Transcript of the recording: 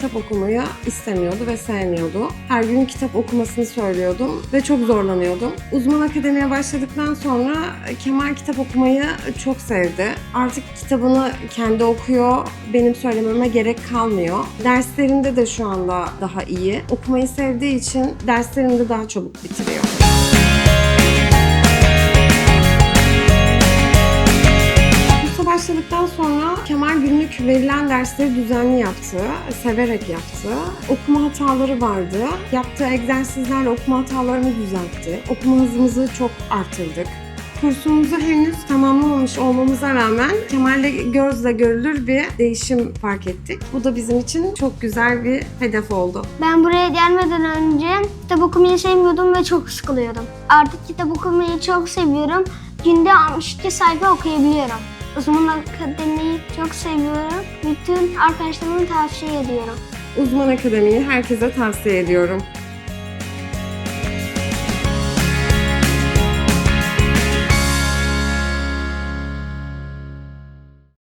kitap okumayı istemiyordu ve sevmiyordu. Her gün kitap okumasını söylüyordum ve çok zorlanıyordum. Uzman akademiye başladıktan sonra Kemal kitap okumayı çok sevdi. Artık kitabını kendi okuyor, benim söylememe gerek kalmıyor. Derslerinde de şu anda daha iyi. Okumayı sevdiği için derslerini de daha çabuk bitiriyor. Başladıktan sonra Kemal günlük verilen dersleri düzenli yaptı, severek yaptı. Okuma hataları vardı. Yaptığı egzersizlerle okuma hatalarını düzeltti. Okuma hızımızı çok artırdık. Kursumuzu henüz tamamlamamış olmamıza rağmen Kemal'le gözle görülür bir değişim fark ettik. Bu da bizim için çok güzel bir hedef oldu. Ben buraya gelmeden önce kitap okumayı sevmiyordum ve çok sıkılıyordum. Artık kitap okumayı çok seviyorum. Günde 62 sayfa okuyabiliyorum. Uzman Akademi'yi çok seviyorum. Bütün arkadaşlarıma tavsiye ediyorum. Uzman Akademi'yi herkese tavsiye ediyorum.